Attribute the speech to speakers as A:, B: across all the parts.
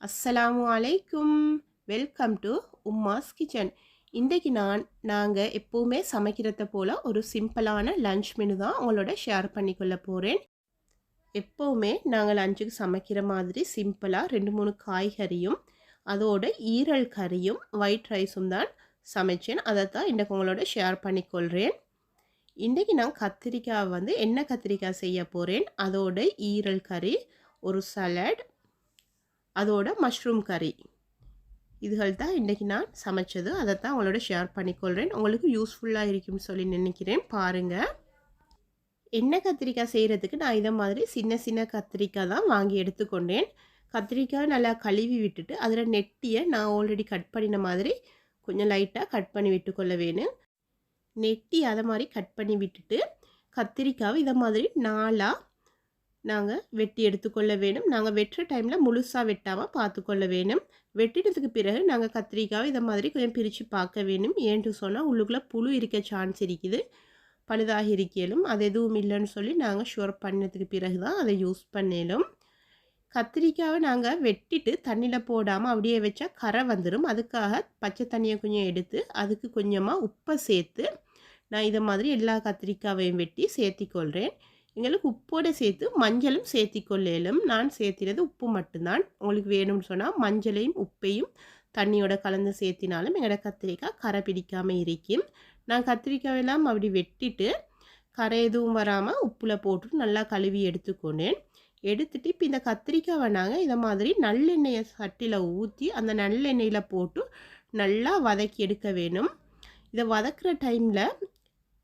A: அஸ்ஸலாமு அலைக்கும். Welcome to Umma's kitchen. இன்றைக்கு நான் நாங்கள் எப்போவுமே சமைக்கிறத போல் ஒரு சிம்பிளான லஞ்ச் மெனு தான் உங்களோட ஷேர் பண்ணிக்கொள்ள போகிறேன் எப்போவுமே நாங்கள் லஞ்சுக்கு சமைக்கிற மாதிரி சிம்பிளாக ரெண்டு மூணு காய்கறியும் அதோட ஈரல் கறியும் ஒயிட் ரைஸும் தான் சமைச்சேன். அதை தான் இன்றைக்கு உங்களோட ஷேர் பண்ணிக்கொள்கிறேன் இன்றைக்கி நான் கத்திரிக்காய் வந்து என்ன கத்திரிக்காய் செய்ய போகிறேன் அதோட ஈரல் கறி ஒரு சலட் அதோட மஷ்ரூம் கறி இதுகள் தான் இன்றைக்கி நான் சமைச்சது. அதை தான் உங்களோட ஷேர் பண்ணிக்கொள்கிறேன் உங்களுக்கு யூஸ்ஃபுல்லாக இருக்கும்னு சொல்லி நினைக்கிறேன். பாருங்கள் எண்ணெய் கத்திரிக்காய் செய்கிறதுக்கு நான் இதை மாதிரி சின்ன சின்ன கத்திரிக்காய் தான் வாங்கி எடுத்துக்கொண்டேன் கத்திரிக்காய் நல்லா கழுவி விட்டுட்டு அதில் நெட்டியை நான் ஆல்ரெடி கட் பண்ணின மாதிரி கொஞ்சம் லைட்டாக கட் பண்ணி விட்டுக்கொள்ள வேணும். நெட்டி அதை மாதிரி கட் பண்ணி விட்டுட்டு கத்திரிக்காவை இதை மாதிரி நாலாக நாங்கள் வெட்டி எடுத்துக்கொள்ள வேணும் நாங்கள் வெட்டுற டைமில் முழுசாக வெட்டாமல் பார்த்துக்கொள்ள வேணும் வெட்டினதுக்கு பிறகு நாங்கள் கத்திரிக்காவை இதை மாதிரி கொஞ்சம் பிரித்து பார்க்க வேணும் ஏன்ட்டு சொன்னால் உள்ளுக்குள்ளே புழு இருக்க சான்ஸ் இருக்குது. பழுதாக இருக்கலும் அது எதுவும் இல்லைன்னு சொல்லி நாங்கள் ஷுவர் பண்ணதுக்கு பிறகு தான் அதை யூஸ் பண்ணலும். கத்திரிக்காவை நாங்கள் வெட்டிட்டு தண்ணியில் போடாமல் அப்படியே வச்சா கரை வந்துடும் அதுக்காக பச்சை தண்ணியை கொஞ்சம் எடுத்து அதுக்கு கொஞ்சமாக உப்பை சேர்த்து நான் இதை மாதிரி எல்லா கத்திரிக்காவையும் வெட்டி சேர்த்திக்கொள்கிறேன் எங்களுக்கு உப்போடு சேர்த்து மஞ்சளும் சேர்த்திக்கொள்ளலும். நான் சேர்த்தினது உப்பு மட்டும்தான். உங்களுக்கு வேணும்னு சொன்னால் மஞ்சளையும் உப்பையும் தண்ணியோட கலந்து சேர்த்தினாலும் எங்களோட கத்திரிக்காய் கரை பிடிக்காமல் இருக்கும். நான் கத்திரிக்காயெல்லாம் அப்படி வெட்டிட்டு கரை எதுவும் வராமல் உப்பில் போட்டு நல்லா கழுவி எடுத்துக்கொண்டேன். எடுத்துட்டு இப்போ இந்த கத்திரிக்காவை நாங்கள் இதை மாதிரி நல்லெண்ணெயை சட்டியில் ஊற்றி அந்த நல்லெண்ணெயில் போட்டு நல்லா வதக்கி எடுக்க வேணும். இதை வதக்கிற டைமில்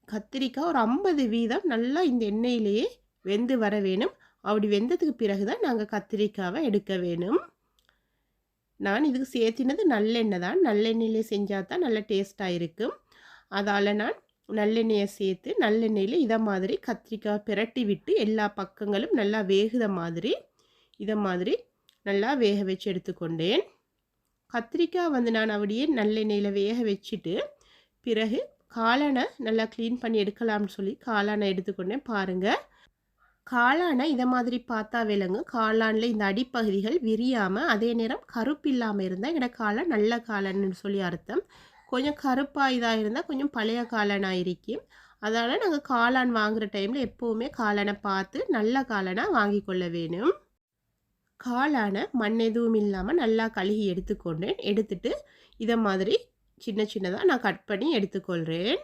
A: கத்திரிக்காய் ஒரு ஐம்பது வீதம் நல்லா இந்த எண்ணெயிலேயே வெந்து வர வேணும். அப்படி வெந்ததுக்கு பிறகு தான் நாங்கள் கத்திரிக்காவை எடுக்க வேணும். நான் இதுக்கு சேர்த்தினது நல்லெண்ணெய் தான் நல்லெண்ணெயிலே செஞ்சால் தான் நல்ல டேஸ்ட்டாக இருக்கும். அதால் நான் நல்லெண்ணெயை சேர்த்து நல்லெண்ணெயில் இதை மாதிரி கத்திரிக்காய் பிரட்டி விட்டு எல்லா பக்கங்களும் நல்லா வேகுத மாதிரி இதை மாதிரி நல்லா வேக வச்சு எடுத்துக்கொண்டேன். கத்திரிக்காய் வந்து நான் அப்படியே நல்லெண்ணெயில் வேக வச்சுட்டு பிறகு காளானை நல்லா க்ளீன் பண்ணி எடுக்கலாம்னு சொல்லி காளானை எடுத்துக்கொண்டேன். பாருங்கள் காளானை இதை மாதிரி பார்த்தா விலங்கு காளானில் இந்த அடிப்பகுதிகள் விரியாமல் அதே நேரம் கருப்பு இல்லாமல் இருந்தால் எங்களோட காளான் நல்ல காளான்னு சொல்லி அர்த்தம். கொஞ்சம் கருப்பாக இதாக இருந்தால் கொஞ்சம் பழைய காளானாக இருக்கும் அதனால் நாங்கள் காளான் வாங்குகிற டைமில் எப்போவுமே காளானை பார்த்து நல்ல காளானாக வாங்கி கொள்ள வேணும். காளானை மண் எதுவும் இல்லாமல் நல்லா கழுகி எடுத்துக்கொண்டேன். எடுத்துட்டு இதை மாதிரி சின்ன சின்னதாக நான் கட் பண்ணி எடுத்துக்கொள்கிறேன்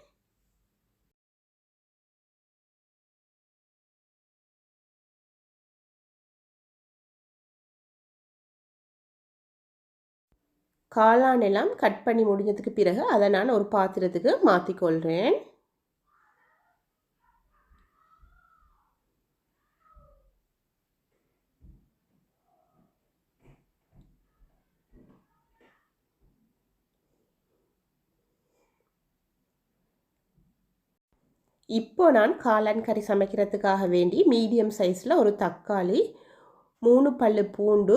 A: காளான் எல்லாம் கட் பண்ணி முடிஞ்சதுக்கு பிறகு அதை நான் ஒரு பாத்திரத்துக்கு மாற்றிக்கொள்கிறேன் இப்போ நான் காளான் கறி சமைக்கிறதுக்காக வேண்டி மீடியம் சைஸில் ஒரு தக்காளி மூணு பல் பூண்டு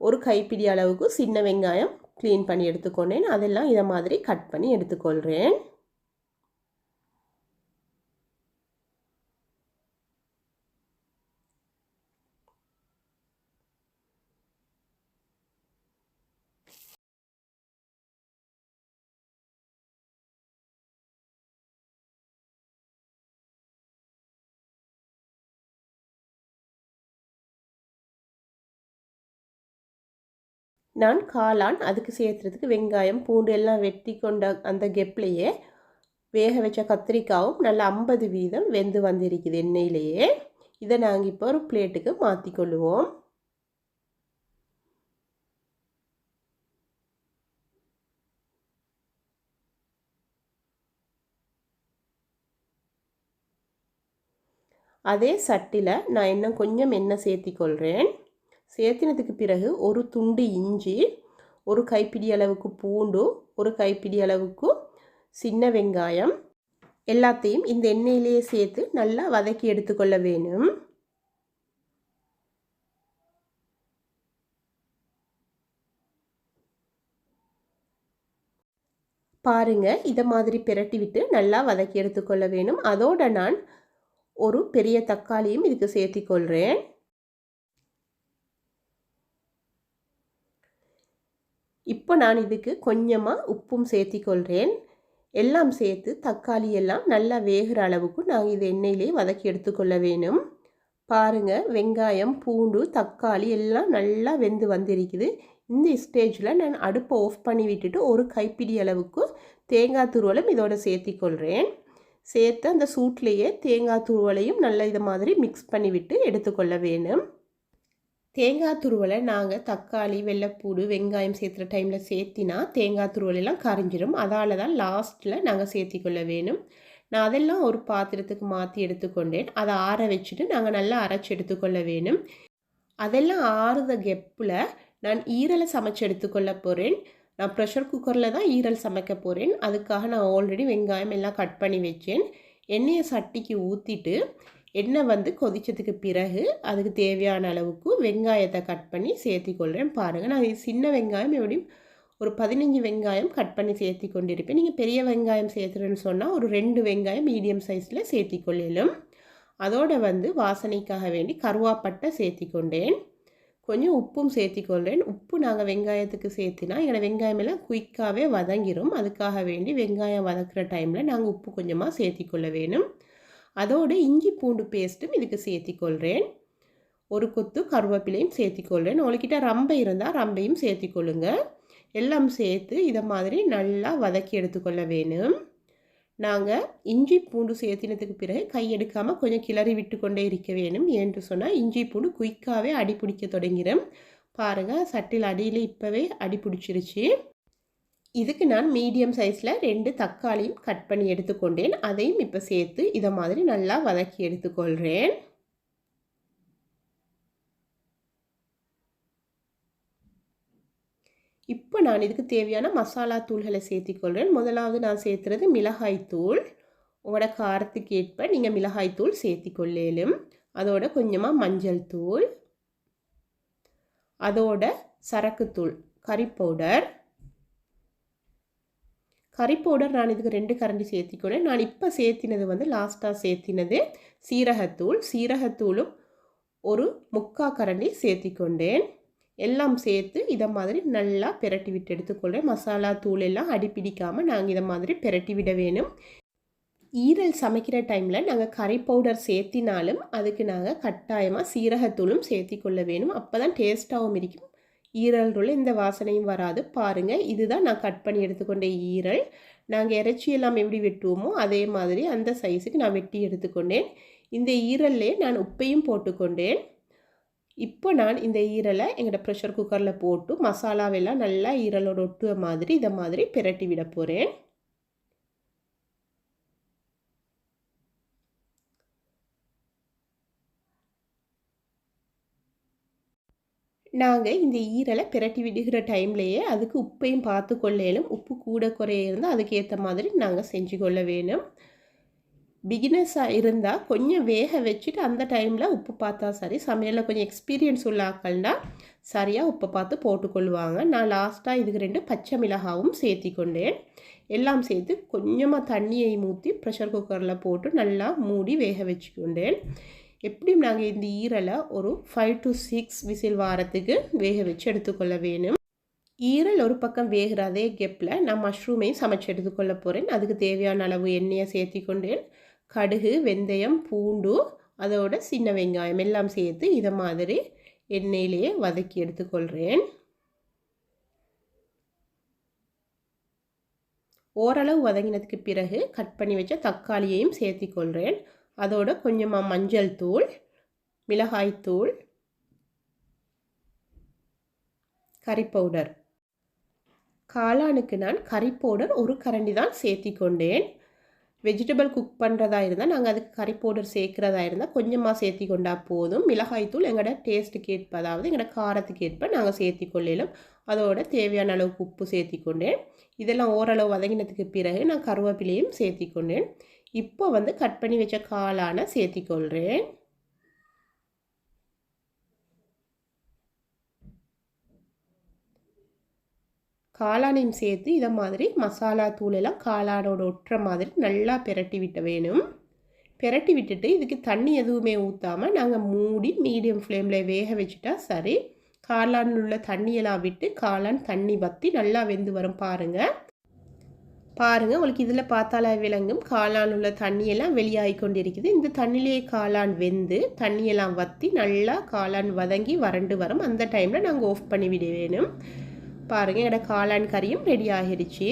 A: ஒரு கைப்பிடி அளவுக்கு சின்ன வெங்காயம் க்ளீன் பண்ணி எடுத்துக்கொண்டேன். அதெல்லாம் இதை மாதிரி கட் பண்ணி எடுத்துக்கொள்கிறேன் நான் காளான் அதுக்கு சேர்த்துறதுக்கு வெங்காயம் பூண்டு எல்லாம் வெட்டி கொண்ட அந்த கெப்லேயே வேக வச்ச கத்திரிக்காவும் நல்லா ஐம்பது வீதம் வெந்து வந்திருக்குது எண்ணெயிலேயே. இதை நாங்கள் இப்போ ஒரு பிளேட்டுக்கு மாற்றிக்கொள்ளுவோம் அதே சட்டியில் நான் இன்னும் கொஞ்சம் எண்ணெய் சேர்த்திக்கொள்கிறேன் சேர்த்தினதுக்கு பிறகு ஒரு துண்டு இஞ்சி ஒரு கைப்பிடி அளவுக்கு பூண்டு ஒரு கைப்பிடி அளவுக்கு சின்ன வெங்காயம் எல்லாத்தையும் இந்த எண்ணெயிலேயே சேர்த்து நல்லா வதக்கி எடுத்துக்கொள்ள வேணும். பாருங்க இதை மாதிரி பிரட்டி விட்டு நல்லா வதக்கி எடுத்துக்கொள்ள வேணும். அதோட நான் ஒரு பெரிய தக்காளியும் இதுக்கு சேர்த்திக்கொள்கிறேன் இப்போ நான் இதுக்கு கொஞ்சமாக உப்பும் சேர்த்திக்கொள்கிறேன் எல்லாம் சேர்த்து தக்காளி எல்லாம் நல்லா வேகிற அளவுக்கு நாங்கள் இது எண்ணெயிலே வதக்கி எடுத்துக்கொள்ள வேணும். பாருங்கள் வெங்காயம் பூண்டு தக்காளி எல்லாம் நல்லா வெந்து வந்திருக்குது. இந்த ஸ்டேஜில் நான் அடுப்பை ஆஃப் பண்ணி விட்டுட்டு ஒரு கைப்பிடி அளவுக்கு தேங்காய் துருவலும் இதோட சேர்த்திக்கொள்கிறேன் சேர்த்து அந்த சூட்லேயே தேங்காய் துருவலையும் நல்லா இதை மாதிரி மிக்ஸ் பண்ணிவிட்டு எடுத்துக்கொள்ள வேணும். தேங்காய் துருவலை நாங்கள் தக்காளி வெள்ளைப்பூடு வெங்காயம் சேர்த்துற டைமில் சேர்த்தினா தேங்காய் துருவலெல்லாம் கரைஞ்சிரும். அதால் தான் லாஸ்ட்டில் நாங்கள் சேர்த்திக்கொள்ள வேணும். நான் அதெல்லாம் ஒரு பாத்திரத்துக்கு மாற்றி எடுத்துக்கொண்டேன். அதை ஆற வச்சுட்டு நாங்கள் நல்லா அரைச்சி எடுத்துக்கொள்ள வேணும். அதெல்லாம் ஆறுத கெப்பில் நான் ஈரலை சமைச்சு எடுத்துக்கொள்ள போகிறேன் நான் ப்ரெஷர் குக்கரில் தான் ஈரல் சமைக்க போகிறேன் அதுக்காக நான் ஆல்ரெடி வெங்காயம் எல்லாம் கட் பண்ணி வச்சேன். எண்ணெயை சட்டிக்கு ஊற்றிட்டு எண்ணெய் வந்து கொதித்ததுக்கு பிறகு அதுக்கு தேவையான அளவுக்கு வெங்காயத்தை கட் பண்ணி சேர்த்திக்கொள்கிறேன் பாருங்கள் நான் சின்ன வெங்காயம் எப்படியும் ஒரு பதினஞ்சு வெங்காயம் கட் பண்ணி சேர்த்தி கொண்டிருப்பேன் நீங்கள் பெரிய வெங்காயம் சேர்த்துறேன்னு சொன்னால் ஒரு ரெண்டு வெங்காயம் மீடியம் சைஸில் சேர்த்தி கொள்ளலும் அதோடு வந்து வாசனைக்காக வேண்டி கருவாப்பட்டை சேர்த்தி கொண்டேன் கொஞ்சம் உப்பும் சேர்த்திக்கொள்கிறேன் உப்பு நாங்கள் வெங்காயத்துக்கு சேர்த்தினா எங்களோட வெங்காயமெல்லாம் குயிக்காகவே வதங்கிரும். அதுக்காக வேண்டி வெங்காயம் வதக்கிற டைமில் நாங்கள் உப்பு கொஞ்சமாக சேர்த்திக்கொள்ள வேணும். அதோடு இஞ்சி பூண்டு பேஸ்ட்டும் இதுக்கு சேர்த்திக்கொள்கிறேன். ஒரு கொத்து கருவேப்பிலையும் சேர்த்திக்கொள்கிறேன். உங்கள்கிட்ட ரம்பை இருந்தால் ரம்பையும் சேர்த்திக்கொள்ளுங்க. எல்லாம் சேர்த்து இதை மாதிரி நல்லா வதக்கி எடுத்துக்கொள்ள வேணும். நாங்கள் இஞ்சி பூண்டு சேர்த்தினதுக்கு பிறகு கையெடுக்காமல் கொஞ்சம் கிளறி விட்டு கொண்டே இருக்க வேணும் என்று சொன்னால் இஞ்சி பூண்டு குயிக்காகவே அடி பிடிக்க தொடங்கிடும். பாருங்கள் சட்டில் அடியில் இப்போவே அடி பிடிச்சிருச்சு. இதுக்கு நான் மீடியம் சைஸில் ரெண்டு தக்காளியும் கட் பண்ணி எடுத்துக்கொண்டேன். அதையும் இப்போ சேர்த்து இதை மாதிரி நல்லா வதக்கி எடுத்துக்கொள்கிறேன் இப்போ நான் இதுக்கு தேவையான மசாலா தூள்களை சேர்த்திக்கொள்கிறேன் முதலாவது நான் சேர்த்துறது மிளகாய் தூள். உங்களோட காரத்துக்கு ஏற்ப நீங்கள் மிளகாய் தூள் சேர்த்திக்கொள்ளேலும். அதோட கொஞ்சமாக மஞ்சள் தூள். அதோட சரக்குத்தூள் கறி பவுடர் கறி பவுடர் நான் இதுக்கு ரெண்டு கரண்டி சேர்த்திக்கொண்டேன் நான் இப்போ சேர்த்தினது வந்து லாஸ்ட்டாக சேர்த்தினது சீரகத்தூள். சீரகத்தூளும் ஒரு முக்கா கரண்டி சேர்த்திக்கொண்டேன். எல்லாம் சேர்த்து இதை மாதிரி நல்லா பிரட்டி விட்டு எடுத்துக்கொள்கிறேன் மசாலா தூள் எல்லாம் அடிப்பிடிக்காமல் நாங்கள் இதை மாதிரி பிரட்டி விட வேணும். ஈரல் சமைக்கிற டைமில் நாங்கள் கறி பவுடர் சேர்த்தினாலும் அதுக்கு நாங்கள் கட்டாயமாக சீரகத்தூளும் சேர்த்தி கொள்ள வேணும். அப்போ தான் டேஸ்ட்டாகவும் இருக்கும். ஈரல் இந்த வாசனையும் வராது. பாருங்கள் இதுதான் நான் கட் பண்ணி எடுத்துக்கொண்ட ஈரல். நாங்கள் இறைச்சி எல்லாம் எப்படி வெட்டுவோமோ அதே மாதிரி அந்த சைஸுக்கு நான் வெட்டி எடுத்துக்கொண்டேன். இந்த ஈரல்லே நான் உப்பையும் போட்டுக்கொண்டேன். இப்போ நான் இந்த ஈரலை எங்களோட ப்ரெஷர் குக்கரில் போட்டு மசாலாவெல்லாம் நல்லா ஈரலோட ஒட்டுற மாதிரி இதை மாதிரி பிரட்டி விட போகிறேன் நாங்கள் இந்த ஈரலை பிரட்டி விடுகிற டைம்லேயே அதுக்கு உப்பையும் பார்த்து கொள்ளையிலும் உப்பு கூட குறைய இருந்தால் அதுக்கேற்ற மாதிரி நாங்கள் செஞ்சு கொள்ள வேணும் பிகினர்ஸாக இருந்தால் கொஞ்சம் வேக வச்சுட்டு அந்த டைமில் உப்பு பார்த்தா சரி. சமையலில் கொஞ்சம் எக்ஸ்பீரியன்ஸ் உள்ள ஆக்கள்னா சரியாக உப்பை பார்த்து போட்டுக்கொள்வாங்க. நான் லாஸ்ட்டாக இதுக்கு ரெண்டு பச்சை மிளகாவும் சேர்த்தி கொண்டேன் எல்லாம் சேர்த்து கொஞ்சமாக தண்ணியை ஊற்றி ப்ரெஷர் குக்கரில் போட்டு நல்லா மூடி வேக வச்சுக்கொண்டேன். எப்படியும் நாங்கள் இந்த ஈரலை ஒரு ஃபைவ் டு சிக்ஸ் விசில் வாரத்துக்கு வேக வச்சு எடுத்துக்கொள்ள வேணும். ஈரல் ஒரு பக்கம் வேகிற அதே கெப்பில் நான் மஷ்ரூமையும் சமைச்சு எடுத்துக்கொள்ள போகிறேன் அதுக்கு தேவையான அளவு எண்ணெயை சேர்த்தி கொண்டேன். கடுகு வெந்தயம் பூண்டு அதோட சின்ன வெங்காயம் எல்லாம் சேர்த்து இதை மாதிரி எண்ணெயிலேயே வதக்கி எடுத்துக்கொள்கிறேன் ஓரளவு வதங்கினதுக்கு பிறகு கட் பண்ணி வச்ச தக்காளியையும் சேர்த்திக்கொள்கிறேன் அதோட கொஞ்சமாக மஞ்சள் தூள் மிளகாய் தூள் கறி பவுடர். காளானுக்கு நான் கறி பவுடர் ஒரு கரண்டி தான் சேர்த்தி கொண்டேன். வெஜிடபிள் குக் பண்ணுறதா இருந்தால் நாங்கள் அதுக்கு கறி பவுடர் சேர்க்குறதா இருந்தால் கொஞ்சமாக சேர்த்தி கொண்டா போதும். மிளகாய்த்தூள் எங்களோட டேஸ்ட்டுக்கு ஏற்ப அதாவது எங்களோட காரத்துக்கு ஏற்ப நாங்கள் சேர்த்தி கொள்ளலும். அதோட தேவையான அளவுக்கு உப்பு சேர்த்தி கொண்டேன். இதெல்லாம் ஓரளவு வதங்கினதுக்கு பிறகு நான் கருவேப்பிலையும் சேர்த்தி கொண்டேன். இப்போ வந்து கட் பண்ணி வச்ச காளான சேர்த்திக்கொள்கிறேன் காளானையும் சேர்த்து இதை மாதிரி மசாலா தூளெல்லாம் காளானோட ஒட்டுற மாதிரி நல்லா பெரட்டி விட்ட வேணும். பெரட்டி விட்டுட்டு இதுக்கு தண்ணி எதுவுமே ஊற்றாமல் நாங்கள் மூடி மீடியம் ஃப்ளேமில் வேக வச்சுட்டா சரி. காளான் உள்ள தண்ணியெல்லாம் விட்டு காளான் தண்ணி வற்றி நல்லா வெந்து வரும் பாருங்கள் பாருங்கள் உங்களுக்கு இதில் பார்த்தாலே விளங்கும். காளான் உள்ள தண்ணியெல்லாம் வெளியாகி கொண்டிருக்குது இந்த தண்ணியிலேயே காளான் வெந்து தண்ணியெல்லாம் வற்றி நல்லா காளான் வதங்கி வறண்டு வரும். அந்த டைமில் நாங்கள் ஆஃப் பண்ணி விட வேணும் பாருங்கள் என்னோட காளான் கறியும் ரெடி ஆகிடுச்சு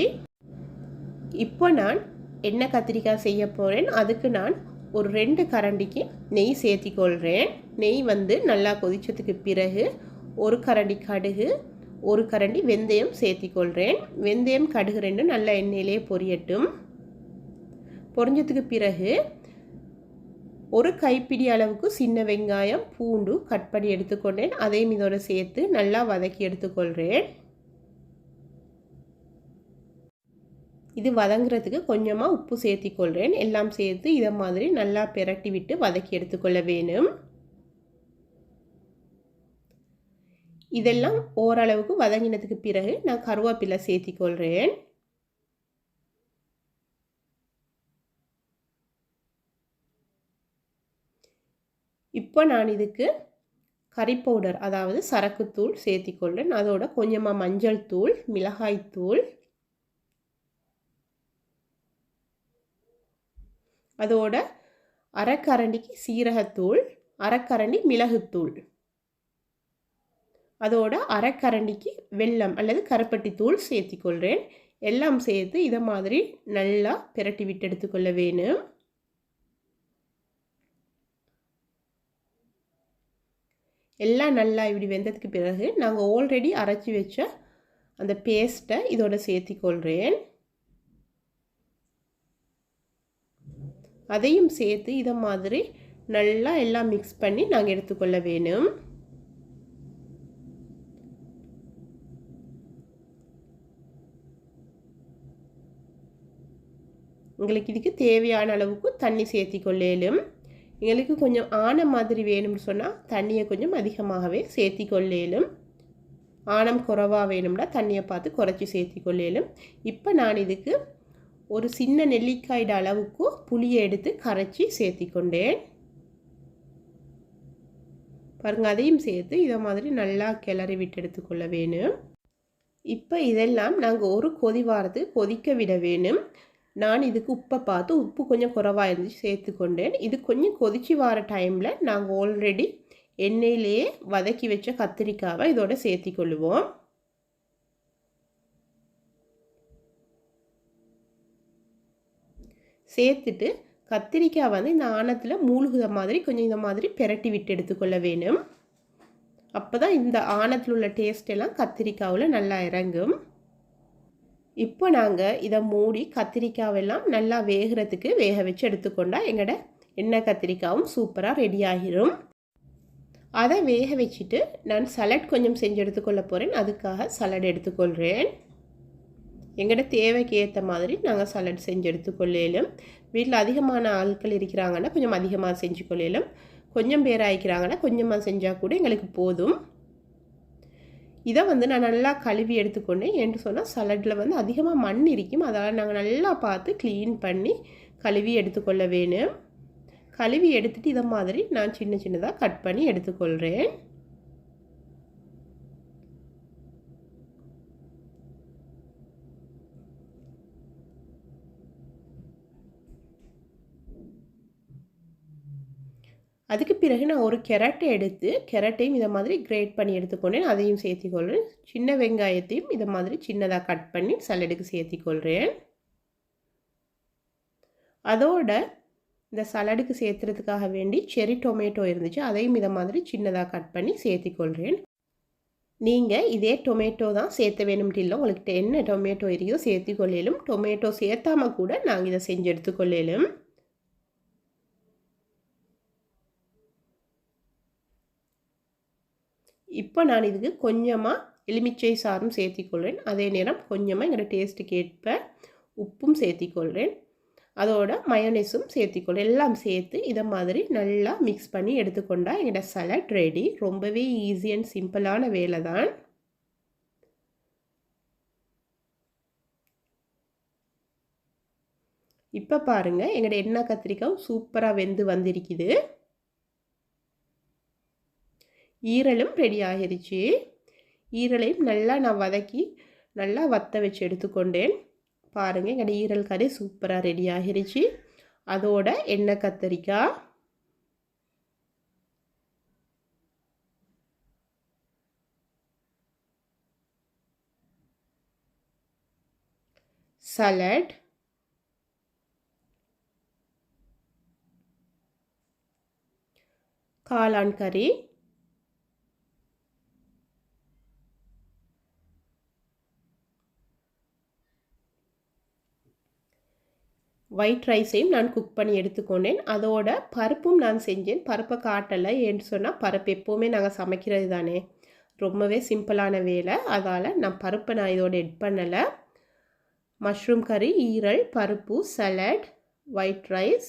A: இப்போ நான் எண்ணெய் கத்திரிக்காய் செய்ய போகிறேன் அதுக்கு நான் ஒரு ரெண்டு கரண்டிக்கு நெய் சேர்த்திக்கொள்கிறேன் நெய் வந்து நல்லா கொதிச்சதுக்கு பிறகு ஒரு கரண்டி கடுகு ஒரு கரண்டி வெந்தயம் சேர்த்திக்கொள்கிறேன். வெந்தயம் கடுகு ரெண்டும் நல்ல எண்ணெயிலே பொரியட்டும். பொரிஞ்சதுக்கு பிறகு ஒரு கைப்பிடி அளவுக்கு சின்ன வெங்காயம் பூண்டு கட் பண்ணி எடுத்துக்கொண்டேன். அதையும் இதோட சேர்த்து நல்லா வதக்கி எடுத்துக்கொள்கிறேன். இது வதங்குறதுக்கு கொஞ்சமாக உப்பு சேர்த்திக்கொள்கிறேன். எல்லாம் சேர்த்து இதை மாதிரி நல்லா பிரட்டி விட்டு வதக்கி எடுத்துக்கொள்ள வேணும். இதெல்லாம் ஓரளவுக்கு வதங்கினதுக்கு பிறகு நான் கருவேப்பிலை சேர்த்திக்கொள்கிறேன் இப்போ நான் இதுக்கு கறி பவுடர் அதாவது சரக்குத்தூள் சேர்த்திக்கொள்கிறேன் அதோட கொஞ்சமாக மஞ்சள் தூள் மிளகாய் தூள். அதோட அரைக்கரண்டிக்கு சீரகத்தூள் அரைக்கரண்டி மிளகுத்தூள். அதோட அரைக்கரண்டிக்கு வெல்லம் அல்லது கருப்பட்டி தூள் சேர்த்திக்கொள்கிறேன் எல்லாம் சேர்த்து இதை மாதிரி நல்லா பிரட்டி விட்டு எடுத்துக்கொள்ள வேணும். எல்லாம் நல்லா இப்படி வெந்ததுக்கு பிறகு நாங்கள் ஆல்ரெடி அரைச்சி வச்ச அந்த பேஸ்ட்டை இதோட சேர்த்திக்கொள்கிறேன் அதையும் சேர்த்து இதை மாதிரி நல்லா எல்லாம் மிக்ஸ் பண்ணி நாங்கள் எடுத்துக்கொள்ள வேணும். எங்களுக்கு இதுக்கு தேவையான அளவுக்கு தண்ணி சேர்த்தி கொள்ளேலும் எங்களுக்கு கொஞ்சம் ஆன மாதிரி வேணும்னு சொன்னால் தண்ணியை கொஞ்சம் அதிகமாகவே சேர்த்தி கொள்ளேலும் ஆனம் குறவாக வேணும்னா தண்ணியை பார்த்து குறைச்சி சேர்த்தி கொள்ளேலும் இப்போ நான் இதுக்கு ஒரு சின்ன நெல்லிக்காயிட அளவுக்கு புளியை எடுத்து கரைச்சி சேர்த்தி கொண்டேன் பாருங்கள் அதையும் சேர்த்து இதை மாதிரி நல்லா கிளறி விட்டு எடுத்துக்கொள்ள வேணும். இப்போ இதெல்லாம் நாங்கள் ஒரு கொதி வாரத்துக்கு கொதிக்க விட வேணும். நான் இதுக்கு உப்பை பார்த்து உப்பு கொஞ்சம் குறவாக இருந்துச்சு சேர்த்துக்கொண்டேன். இது கொஞ்சம் கொதிச்சு வர டைமில் நாங்கள் ஆல்ரெடி எண்ணெயிலேயே வதக்கி வச்ச கத்திரிக்காவை இதோட சேர்த்தி கொள்ளுவோம். சேர்த்துட்டு கத்திரிக்காய் வந்து இந்த ஆணத்தில் மூழ்குத மாதிரி கொஞ்சம் இந்த மாதிரி பெரட்டி விட்டு எடுத்துக்கொள்ள வேணும். அப்போ தான் இந்த ஆணத்தில் உள்ள டேஸ்ட் எல்லாம் கத்திரிக்காவில் நல்லா இறங்கும். இப்போ நாங்கள் இதை மூடி கத்திரிக்காவெல்லாம் நல்லா வேகிறதுக்கு வேக வச்சு எடுத்துக்கொண்டா எங்களோட எண்ணெய் கத்திரிக்காவும் சூப்பராக ரெடி ஆகிரும். அதை வேக வச்சுட்டு நான் சலட் கொஞ்சம் செஞ்சு எடுத்துக்கொள்ள போகிறேன் அதுக்காக சலட் எடுத்துக்கொள்கிறேன் எங்களோட தேவைக்கு ஏற்ற மாதிரி நாங்கள் சலட் செஞ்சு எடுத்துக்கொள்ளையிலும் வீட்டில் அதிகமான ஆட்கள் இருக்கிறாங்கன்னா கொஞ்சம் அதிகமாக செஞ்சு கொள்ளையிலும் கொஞ்சம் பேர் ஆயிக்கிறாங்கன்னா கொஞ்சமாக செஞ்சால் கூட எங்களுக்கு போதும். இதை வந்து நான் நல்லா கழுவி எடுத்துக்கொண்டேன். என்று சொன்னால் சலட்டில் வந்து அதிகமாக மண் இருக்கும். அதனால் நாங்கள் நல்லா பார்த்து க்ளீன் பண்ணி கழுவி எடுத்துக்கொள்ள வேணும். கழுவி எடுத்துகிட்டு இதை மாதிரி நான் சின்ன சின்னதாக கட் பண்ணி எடுத்துக்கொள்கிறேன். அதுக்கு பிறகு நான் ஒரு கெரட்டை எடுத்து கெரட்டையும் இதை மாதிரி கிரேட் பண்ணி எடுத்துக்கொண்டேன். அதையும் சேர்த்திக்கொள்கிறேன் சின்ன வெங்காயத்தையும் இதை மாதிரி சின்னதாக கட் பண்ணி சலடுக்கு சேர்த்திக்கொள்கிறேன் அதோட இந்த சலடுக்கு சேர்த்துறதுக்காக வேண்டி செரி டொமேட்டோ இருந்துச்சு. அதையும் இதை மாதிரி சின்னதாக கட் பண்ணி சேர்த்திக்கொள்கிறேன் நீங்கள் இதே டொமேட்டோ தான் சேர்த்த வேணும்ட்டு இல்லை உங்களுக்கு என்ன டொமேட்டோ இருக்குதோ சேர்த்திக்கொள்ளலும். டொமேட்டோ சேர்த்தாமல் கூட நாங்கள் இதை செஞ்சு எடுத்துக்கொள்ளலும். இப்போ நான் இதுக்கு கொஞ்சமாக எலுமிச்சை சாரும் சேர்த்திக்கொள்கிறேன் அதே நேரம் கொஞ்சமாக எங்களோட டேஸ்ட்டுக்கு ஏற்ப உப்பும் சேர்த்திக்கொள்கிறேன் அதோட மயோனைஸும் சேர்த்திக்கொள்கிறேன் எல்லாம் சேர்த்து இதை மாதிரி நல்லா மிக்ஸ் பண்ணி எடுத்துக்கொண்டால் எங்களோட சலட் ரெடி ரொம்பவே ஈஸி அண்ட் சிம்பிளான வேலை தான். இப்போ பாருங்கள் எங்களோட எண்ணெய் கத்திரிக்காய் சூப்பராக வெந்து வந்திருக்குது. ஈரலும் ரெடி ஆகிருச்சு ஈரலையும் நல்லா நான் வதக்கி நல்லா வத்த வச்சு எடுத்துக்கொண்டேன். பாருங்கள் எங்கள் ஈரல் கறி சூப்பராக ரெடி ஆகிருச்சு அதோட எண்ணெய் கத்தரிக்காய். சலட் காளான் கறி. ஒயிட் ரைஸையும் நான் குக் பண்ணி எடுத்துக்கொண்டேன். அதோட பருப்பும் நான் செஞ்சேன். பருப்பை காட்டலை ஏன்னு சொன்னால் பருப்பு எப்போவுமே நாங்கள் சமைக்கிறது தானே. ரொம்பவே சிம்பிளான வேலை. அதால் நான் பருப்பை நான் இதோட எட் பண்ணலை. மஷ்ரூம் கறி ஈரல் பருப்பு சலட் ஒயிட் ரைஸ்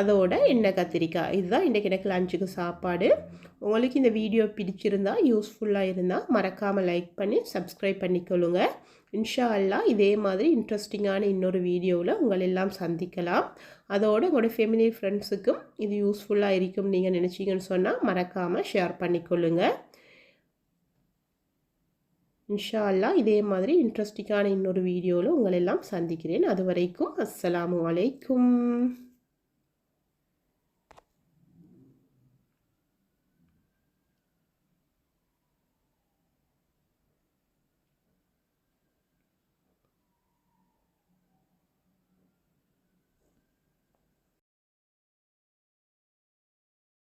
A: அதோட எண்ணெய் கத்திரிக்காய். இதுதான் இன்றைக்கி எனக்கு லஞ்சுக்கு சாப்பாடு. உங்களுக்கு இந்த வீடியோ பிடிச்சிருந்தா யூஸ்ஃபுல்லாக இருந்தால் மறக்காமல் லைக் பண்ணி சப்ஸ்கிரைப் பண்ணிக்கொள்ளுங்க. இன்ஷா அல்லா இதே மாதிரி இன்ட்ரெஸ்டிங்கான இன்னொரு வீடியோவில் உங்கள் எல்லாம் சந்திக்கலாம். அதோடு உங்களோட ஃபேமிலி ஃப்ரெண்ட்ஸுக்கும் இது யூஸ்ஃபுல்லாக இருக்கும் நீங்கள் நினச்சிங்கன்னு சொன்னால் மறக்காமல் ஷேர் பண்ணிக்கொள்ளுங்க. இன்ஷா அல்லா இதே மாதிரி இன்ட்ரெஸ்டிங்கான இன்னொரு வீடியோவில் உங்களெல்லாம் சந்திக்கிறேன். அது வரைக்கும் அஸ்ஸலாமு அலைக்கும்.